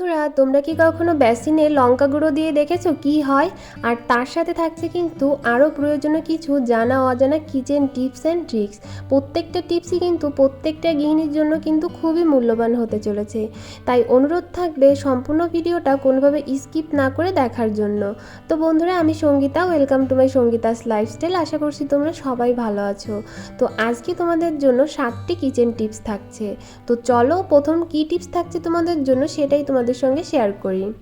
বন্ধুরা, তোমরা কি কখনো বেসিনে লঙ্কা গুঁড়ো দিয়ে দেখেছ কি হয়? আর তার সাথে থাকছে কিন্তু আরও প্রয়োজনীয় কিছু জানা অজানা কিচেন টিপস অ্যান্ড ট্রিক্স। প্রত্যেকটা টিপসই কিন্তু প্রত্যেকটা গৃহিণীর জন্য কিন্তু খুবই মূল্যবান হতে চলেছে। তাই অনুরোধ থাকবে সম্পূর্ণ ভিডিওটা কোনোভাবে স্কিপ না করে দেখার জন্য। তো বন্ধুরা, আমি Sangeeta, welcome to my Sangeeta's lifestyle. আশা করছি তোমরা সবাই ভালো আছো। তো আজকে তোমাদের জন্য সাতটি কিচেন টিপস থাকছে। তো চলো, প্রথম কী টিপস থাকছে তোমাদের জন্য সেটাই তোমাদের সঙ্গে শেয়ার করি।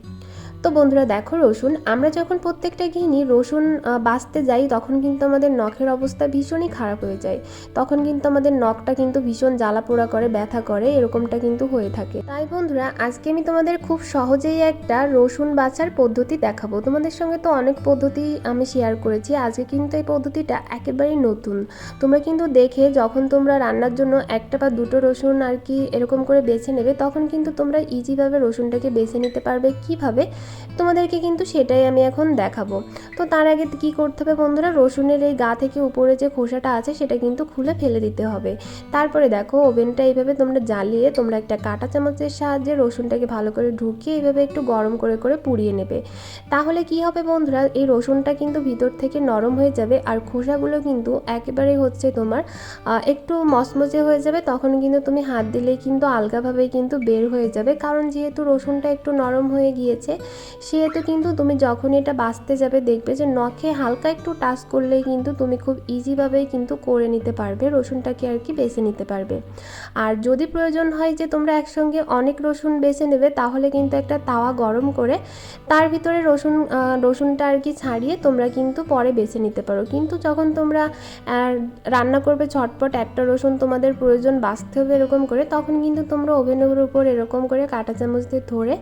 তো বন্ধুরা দেখো রসুন, আমরা যখন প্রত্যেকটা গৃহিণী রসুন বাছতে যাই, তখন কিন্তু আমাদের নখের অবস্থা ভীষণই খারাপ হয়ে যায়। তখন কিন্তু আমাদের নখটা কিন্তু ভীষণ জ্বালা পোড়া করে, ব্যথা করে, এরকমটা কিন্তু হয়ে থাকে। তাই বন্ধুরা, আজকে আমি তোমাদের খুব সহজেই একটা রসুন বাছার পদ্ধতি দেখাবো। তোমাদের সঙ্গে তো অনেক পদ্ধতি আমি শেয়ার করেছি, আজকে কিন্তু এই পদ্ধতিটা একেবারেই নতুন। তোমরা কিন্তু দেখে যখন তোমরা রান্নার জন্য একটা বা দুটো রসুন আর কি এরকম করে বেছে নেবে, তখন কিন্তু তোমরা ইজিভাবে রসুনটাকে বেছে নিতে পারবে। কীভাবে? তোমাদেরকে কিন্তু সেটাই আমি এখন দেখাবো। তো তার আগে কি করতে হবে বন্ধুরা, রসুনের এই গা থেকে উপরে যে খোসাটা আছে সেটা কিন্তু খুলে ফেলে দিতে হবে। তারপরে দেখো ওভেনটা এইভাবে তোমরা জ্বালিয়ে তোমরা একটা কাঁটা চামচের সাহায্যে রসুনটাকে ভালো করে ঢুকিয়ে এইভাবে একটু গরম করে করে পুড়িয়ে নেবে। তাহলে কি হবে বন্ধুরা, এই রসুনটা কিন্তু ভিতর থেকে নরম হয়ে যাবে আর খোসাগুলো কিন্তু একেবারে হচ্ছে তোমার একটু মচমচে হয়ে যাবে। তখন কিন্তু তুমি হাত দিলেই কিন্তু আলগাভাবে কিন্তু বের হয়ে যাবে। কারণ যেহেতু রসুনটা একটু নরম হয়ে গিয়েছে সেহেতু কিন্তু তুমি যখন এটা বাঁচতে যাবে দেখবে যে নখে হালকা একটু টাচ করলেই কিন্তু তুমি খুব ইজিভাবেই কিন্তু করে নিতে পারবে, রসুনটাকে আর কি বেছে নিতে পারবে। আর যদি প্রয়োজন হয় যে তোমরা একসঙ্গে অনেক রসুন বেছে নেবে, তাহলে কিন্তু একটা তাওয়া গরম করে তার ভিতরে রসুন রসুনটা আর কি ছাড়িয়ে তোমরা কিন্তু পরে বেছে নিতে পারো। কিন্তু যখন তোমরা রান্না করবে ঝটপট একটা রসুন তোমাদের প্রয়োজন বাঁচতে হবে এরকম করে, তখন কিন্তু তোমরা ওভেনের উপর এরকম করে কাঁটা চামচ দিয়ে ধরে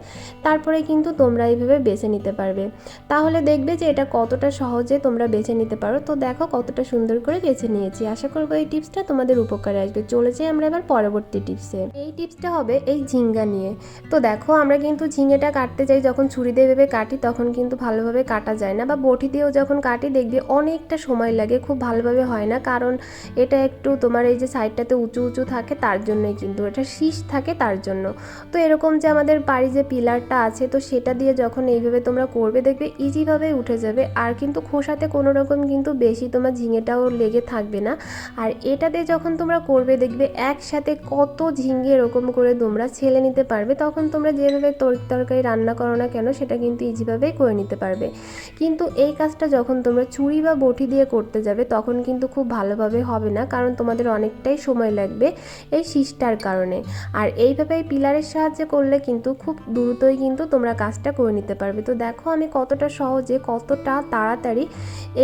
তারপরে কিন্তু তোমরা এইভাবে বেছে নিতে পারবে। তাহলে দেখবে যে এটা কতটা সহজে তোমরা বেছে নিতে পারো। তো দেখো কতটা সুন্দর করে বেছে নিয়েছি। আশা করব এই টিপসটা তোমাদের উপকারে আসবে। চলে যাই আমরা এবার পরবর্তী টিপসে। এই টিপসটা হবে এই ঝিঙ্গা নিয়ে। তো দেখো আমরা কিন্তু ঝিঙেটা কাটতে যাই। যখন ছুরি দিয়ে ভেবে কাটি, তখন কিন্তু ভালোভাবে কাটা যায় না। বা বটি দিয়েও যখন কাটি, দেখবে অনেকটা সময় লাগে। খুব ভালোভাবে হয় না। কারণ এটা একটু তোমার এই যে সাইডটাতে উঁচু উঁচু থাকে, তার জন্যই কিন্তু। এটা শীষ থাকে, তার জন্য। তো এরকম যে আমাদের বাড়ি যে পিলারটা আছে, তো সেটা দিয়ে যখন এইভাবে তোমরা করবে, দেখবে ইজিভাবে উঠে যাবে। আর কিন্তু খোসাতে কোনো রকম কিন্তু বেশি তোমার ঝিঙেটাও লেগে থাকবে না। আর এটাতে যখন তোমরা করবে, দেখবে একসাথে কত ঝিঙে এরকম করে তোমরা ছেলে নিতে পারবে। তখন তোমরা যেভাবে তরি তরকারি রান্না করো না কেন, সেটা কিন্তু ইজিভাবেই করে নিতে পারবে। কিন্তু এই কাজটা যখন তোমরা ছুরি বা বটি দিয়ে করতে যাবে, তখন কিন্তু খুব ভালোভাবে হবে না, কারণ তোমাদের অনেকটাই সময় লাগবে এই শীষটার কারণে। আর এইভাবে পিলারের সাহায্যে করলে কিন্তু খুব দ্রুতই কিন্তু তোমরা কাজটা করে নিতে পারবে। তো দেখো আমি কতটা সহজে, কতটা তাড়াতাড়ি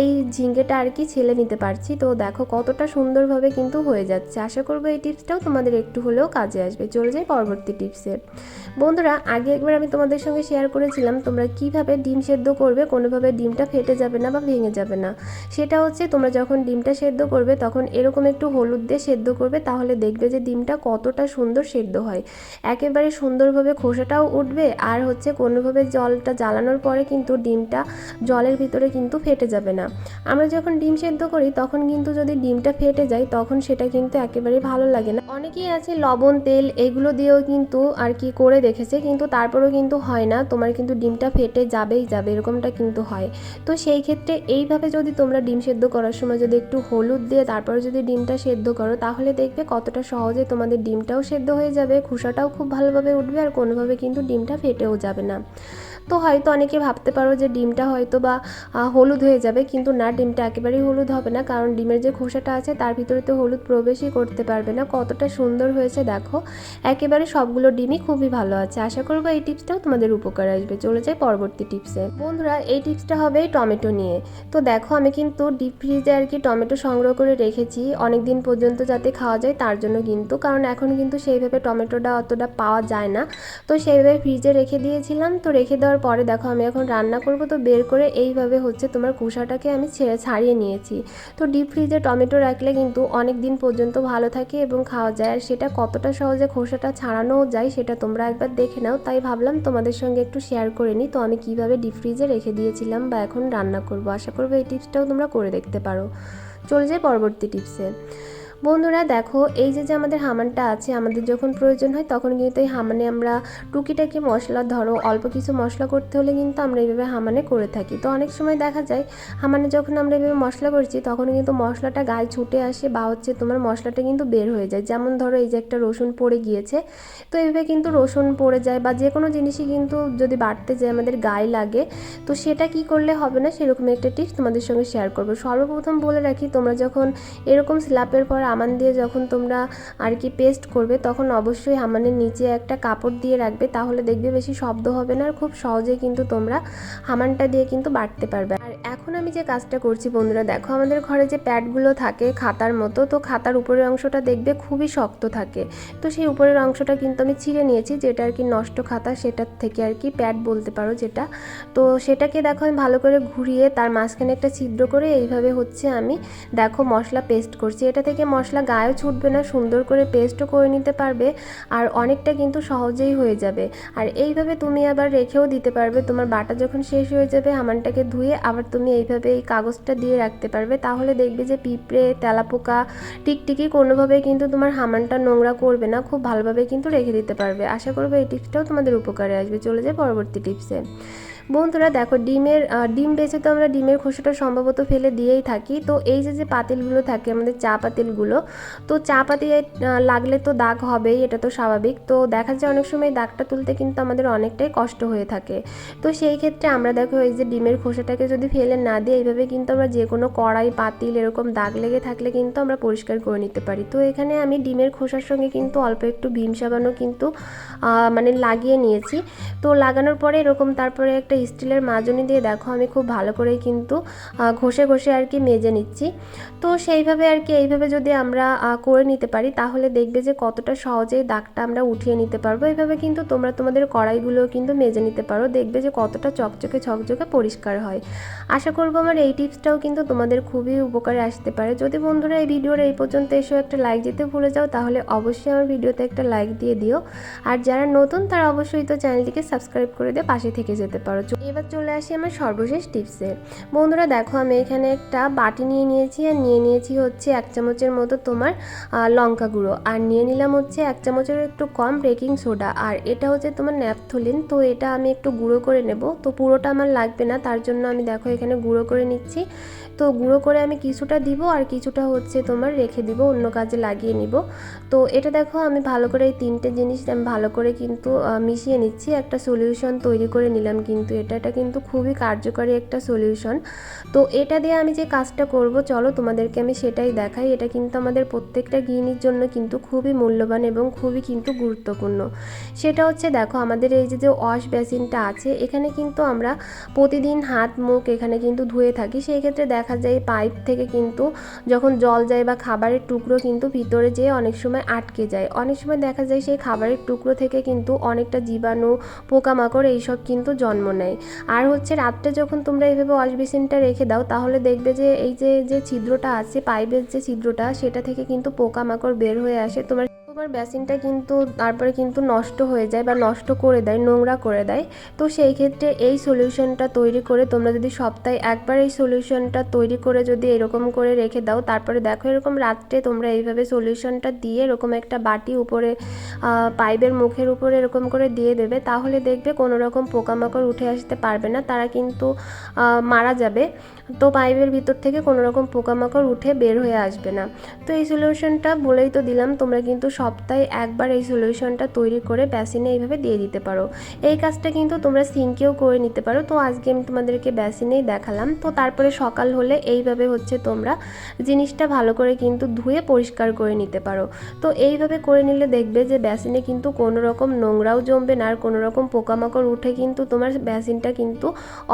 এই ঝিঙ্গেটা আর কি ছেলে নিতে পারছি। তো দেখো কতটা সুন্দরভাবে কিন্তু হয়ে যাচ্ছে। আশা করব এই টিপসটাও তোমাদের একটু হলেও কাজে আসবে। চলে যাই পরবর্তী টিপসে। বন্ধুরা, আগে একবার আমি তোমাদের সঙ্গে শেয়ার করেছিলাম তোমরা কীভাবে ডিম সেদ্ধ করবে, কোনোভাবে ডিমটা ফেটে যাবে না বা ভেঙে যাবে না। সেটা হচ্ছে তোমরা যখন ডিমটা সেদ্ধ করবে, তখন এরকম একটু হলুদ দিয়ে সেদ্ধ করবে, তাহলে দেখবে যে ডিমটা কতটা সুন্দর সেদ্ধ হয়। একেবারে সুন্দরভাবে খোসাটাও উঠবে, আর হচ্ছে কোনোভাবে জলটা জ্বালানোর পরে কিন্তু ডিমটা জলের ভিতরে কিন্তু ফেটে যাবে না। আমরা যখন ডিম সেদ্ধ করি, তখন কিন্তু যদি ডিমটা ফেটে যায়, তখন সেটা কিন্তু একেবারে ভালো লাগে না। অনেকেই আছে লবণ, তেল, এগুলো দিয়েও কিন্তু আর কি করে দেখেছে, কিন্তু তারপরেও কিন্তু হয় না। তোমার কিন্তু ডিমটা ফেটে যাবেই যাবে, এরকমটা কিন্তু হয়। তো সেই ক্ষেত্রে এইভাবে যদি তোমরা ডিম সেদ্ধ করার সময় যদি একটু হলুদ দিয়ে তারপরে যদি ডিমটা সেদ্ধ করো, তাহলে দেখবে কতটা সহজে তোমাদের ডিমটাও সেদ্ধ হয়ে যাবে, খোসাটাও খুব ভালোভাবে উঠবে, আর কোনোভাবে কিন্তু ডিমটা ফেটেও যাবে না। তো হয়তো অনেকে ভাবতে পারো যে ডিমটা হয়তো বা হলুদ হয়ে যাবে, কিন্তু না, ডিমটা একেবারেই হলুদ হবে না, কারণ ডিমের যে খোসাটা আছে তার ভিতরে তো হলুদ প্রবেশই করতে পারবে না। কতটা সুন্দর হয়েছে, দেখো। একেবারে সবগুলো ডিমই খুবই ভালো আছে। আশা করব এই টিপসটাও তোমাদের উপকার আসবে। চলে যাই পরবর্তী টিপসে। বন্ধুরা, এই টিপসটা হবে টমেটো নিয়ে। তো দেখো, আমি কিন্তু ডিপ ফ্রিজে আর কি টমেটো সংগ্রহ করে রেখেছি। অনেক দিন পর্যন্ত যাতে খাওয়া যায়, তার জন্য কিন্তু, কারণ এখন কিন্তু সেইভাবে টমেটোটা অতটা পাওয়া যায় না। তো সেইভাবে ফ্রিজে রেখে দিয়েছিলাম। তো রেখে দেওয়ার পরে দেখো, আমি এখন রান্না করব, তো বের করে এইভাবে হচ্ছে তোমার কুসাটাকে আমি ছেড়ে ছাড়িয়ে নিয়েছি। তো ডিপ ফ্রিজে টমেটো রাখলে কিন্তু অনেক দিন পর্যন্ত ভালো থাকে এবং খাওয়া যায়। আর সেটা কতটা সহজে খোসাটা ছাড়ানোও যায়, সেটা তোমরা একবার দেখে নাও। তাই ভাবলাম তোমাদের সঙ্গে একটু শেয়ার করে নিই। তো আমি কীভাবে ডিপ ফ্রিজে রেখে দিয়েছিলাম বা এখন রান্না করব, আশা করব এই টিপসটাও তোমরা করে দেখতে পারো। চলে যাই পরবর্তী টিপসে বন্ধুরা দেখো, এই যে যে আমাদের হামানটা আছে, আমাদের যখন প্রয়োজন হয় তখন কিন্তু এই হামানে আমরা টুকিটাকি মশলা, ধরো অল্প কিছু মশলা করতে হলে কিন্তু আমরা এইভাবে হামানে করে থাকি। তো অনেক সময় দেখা যায়, হামানে যখন আমরা এইভাবে মশলা করছি তখন কিন্তু মশলাটা গায়ে ছুটে আসে বা হচ্ছে তোমার মশলাটা কিন্তু বের হয়ে যায়। যেমন ধরো এই যে একটা রসুন পড়ে গিয়েছে, তো এইভাবে কিন্তু রসুন পড়ে যায় বা যে কোনো জিনিসই কিন্তু যদি বাড়তে যায় আমাদের গায়ে লাগে, তো সেটা কি করলে হবে না? সেরকম একটা টিপস তোমাদের সঙ্গে শেয়ার করব। সর্বপ্রথম বলে রাখি, তোমরা যখন এরকম স্ল্যাপের পর আমান দিয়ে যখন তোমরা আর কি পেস্ট করবে, তখন অবশ্যই হামানের নিচে একটা কাপড় দিয়ে রাখবে, তাহলে দেখবে বেশি শব্দ হবে না আর খুব সহজেই কিন্তু তোমরা হামানটা দিয়ে কিন্তু বাটতে পারবে। আর এখন আমি যে কাজটা করছি বন্ধুরা, দেখো আমাদের ঘরে যে প্যাডগুলো থাকে খাতার মতো, তো খাতার উপরের অংশটা দেখবে খুবই শক্ত থাকে। তো সেই উপরের অংশটা কিন্তু আমি ছিঁড়ে নিয়েছি, যেটা আর কি নষ্ট খাতা, সেটার থেকে আর কি প্যাড বলতে পারো যেটা। তো সেটাকে দেখো আমি ভালো করে ঘুরিয়ে তার মাঝখানে একটা ছিদ্র করে এইভাবে হচ্ছে আমি, দেখো মশলা পেস্ট করছি। এটা থেকে মশলা গায়েও ছুটবে না, সুন্দর করে পেস্টও করে নিতে পারবে আর অনেকটা কিন্তু সহজেই হয়ে যাবে। আর এইভাবে তুমি আবার রেখেও দিতে পারবে। তোমার বাটা যখন শেষ হয়ে যাবে, হামানটাকে ধুয়ে আবার তুমি এইভাবে এই কাগজটা দিয়ে রাখতে পারবে। তাহলে দেখবে যে পিঁপড়ে, তেলাপোকা, টিকটিকি কোনোভাবেই কিন্তু তোমার হামানটা নোংরা করবে না, খুব ভালোভাবে কিন্তু রেখে দিতে পারবে। আশা করব এই টিপসটাও তোমাদের উপকারে আসবে। চলে যায় পরবর্তী টিপসে। বন্ধুরা দেখো ডিমের ডিম বেছে তো আমরা ডিমের খোসাটা সম্ভবত ফেলে দিয়েই থাকি। তো এই যে যে পাতিলগুলো থাকে, আমাদের চা পাতিলগুলো, তো চা পাতি লাগলে তো দাগ হবেই, এটা তো স্বাভাবিক। তো দেখা যায় অনেক সময় দাগটা তুলতে কিন্তু আমাদের অনেকটাই কষ্ট হয়ে থাকে। তো সেই ক্ষেত্রে আমরা দেখো এই যে ডিমের খোসাটাকে যদি ফেলে না দিই, এইভাবে কিন্তু আমরা যে কোনো কড়াই, পাতিল, এরকম দাগ লেগে থাকলে কিন্তু আমরা পরিষ্কার করে নিতে পারি। তো এখানে আমি ডিমের খোসার সঙ্গে কিন্তু অল্প একটু ভীম সাবানও কিন্তু মানে লাগিয়ে নিয়েছি। তো লাগানোর পরে এরকম তারপরে একটা একটা স্টিলের মাজনি দিয়ে দেখো, আমি খুব ভালো করেই কিন্তু ঘষে ঘষে আর কি মেজে নিচ্ছি। তো সেইভাবে আর কি এইভাবে যদি আমরা করে নিতে পারি, তাহলে দেখবে যে কতটা সহজেই দাগটা আমরা উঠিয়ে নিতে পারব। এইভাবে কিন্তু তোমরা তোমাদের কড়াইগুলো কিন্তু মেজে নিতে পারো, দেখবে যে কতটা চকচকে ঝকঝকে পরিষ্কার হয়। আশা করব আমার এই টিপসটাও কিন্তু তোমাদের খুবই উপকারে আসতে পারে। যদি বন্ধুরা এই ভিডিওর এই পর্যন্ত এসেও একটা লাইক দিতে ভুলে যাও, তাহলে অবশ্যই আমার ভিডিওতে একটা লাইক দিয়ে দিও। আর যারা নতুন, তারা অবশ্যই তো চ্যানেলটিকে সাবস্ক্রাইব করে দিয়ে পাশে থেকে যেতে পারো। এবার চলে আসি আমার সর্বশেষ টিপসে বন্ধুরা, দেখো আমি এখানে একটা বাটি নিয়ে নিয়েছি আর নিয়ে নিয়েছি হচ্ছে এক চামচের মতো তোমার লঙ্কা গুঁড়ো। আর নিয়ে নিলাম হচ্ছে এক চামচের একটু কম বেকিং সোডা। আর এটা হচ্ছে তোমার ন্যাপথলিন, তো এটা আমি একটু গুঁড়ো করে নেব। তো পুরোটা আমার লাগবে না, তার জন্য আমি দেখো এখানে গুঁড়ো করে নিচ্ছি। তো গুঁড়ো করে আমি কিছুটা দিব আর কিছুটা হচ্ছে তোমার রেখে দিব, অন্য কাজে লাগিয়ে নিব। তো এটা দেখো আমি ভালো করে এই তিনটে জিনিস আমি ভালো করে কিন্তু মিশিয়ে নিচ্ছি। একটা সলিউশন তৈরি করে নিলাম কিন্তু এটা এটা কিন্তু খুবই কার্যকরী একটা সলিউশন তো এটা দিয়ে আমি যে কাজটা করব, চলো তোমাদেরকে আমি সেটাই দেখাই। এটা কিন্তু আমাদের প্রত্যেকটা গৃহিণীর জন্য কিন্তু খুবই মূল্যবান এবং খুবই কিন্তু গুরুত্বপূর্ণ। সেটা হচ্ছে দেখো, আমাদের এই যে যে ওয়াশ বেসিনটা আছে, এখানে কিন্তু আমরা প্রতিদিন হাত, মুখ এখানে কিন্তু ধুয়ে থাকি। সেই ক্ষেত্রে দেখা যায় পাইপ থেকে কিন্তু যখন জল যায় বা খাবারের টুকরো কিন্তু ভিতরে যেয়ে অনেক সময় আটকে যায়। অনেক সময় দেখা যায় সেই খাবারের টুকরো থেকে কিন্তু অনেকটা জীবাণু, পোকামাকড় এইসব কিন্তু জন্ম নেয়। আর হচ্ছে রাত্রে যখন তোমরা এইভাবে ওয়াশ বেসিনটা রেখে দাও, তাহলে দেখবে যে এই যে যে ছিদ্রটা আছে, পাইপের যে ছিদ্রটা, সেটা থেকে কিন্তু পোকামাকড় বের হয়ে আসে। তোমার তোমার বেসিনটা কিন্তু তারপরে কিন্তু নষ্ট হয়ে যায় বা নষ্ট করে দেয়, নোংরা করে দেয়। তো সেই ক্ষেত্রে এই সলিউশনটা তৈরি করে তোমরা যদি সপ্তাহে একবার এই সলিউশনটা তৈরি করে যদি এরকম করে রেখে দাও, তারপরে দেখো এরকম রাত্রে তোমরা এইভাবে সলিউশনটা দিয়ে এরকম একটা বাটি উপরে পাইপের মুখের উপরে এরকম করে দিয়ে দেবে, তাহলে দেখবে কোনো রকম পোকামাকড় উঠে আসতে পারবে না, তারা কিন্তু মারা যাবে। তো পাইপের ভিতর থেকে কোনো রকম পোকামাকড় উঠে বের হয়ে আসবে না। তো এই সলিউশনটা বলেই তো দিলাম, তোমরা কিন্তু সপ্তাহে একবার এই সলিউশনটা তৈরি করে বেসিনে এইভাবে দিয়ে দিতে পারো। এই কাজটা কিন্তু তোমরা সিঙ্কেও করে নিতে পারো। তো আজকে আমি তোমাদেরকে বেসিনেই দেখালাম। তো তারপরে সকাল হলে এইভাবে হচ্ছে তোমরা জিনিসটা ভালো করে কিন্তু ধুয়ে পরিষ্কার করে নিতে পারো। তো এইভাবে করে নিলে দেখবে যে বেসিনে কিন্তু কোনো রকম নোংরাও জমবে না, আর কোনো রকম পোকামাকড় উঠে কিন্তু তোমার বেসিনটা কিন্তু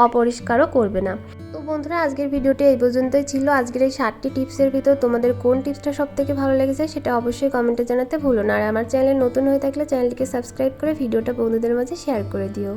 অপরিষ্কারও করবে না। তো বন্ধুরা আজকের ভিডিওটি এই পর্যন্তই ছিল। আজকের এই সাতটি টিপসের ভিতর তোমাদের কোন টিপসটা সব থেকে ভালো লেগেছে সেটা অবশ্যই কমেন্টে জানাতে ভুলো না। আর আমার চ্যানেল নতুন হয়ে থাকলে চ্যানেলটিকে সাবস্ক্রাইব করে ভিডিওটা বন্ধুদের মাঝে শেয়ার করে দিও।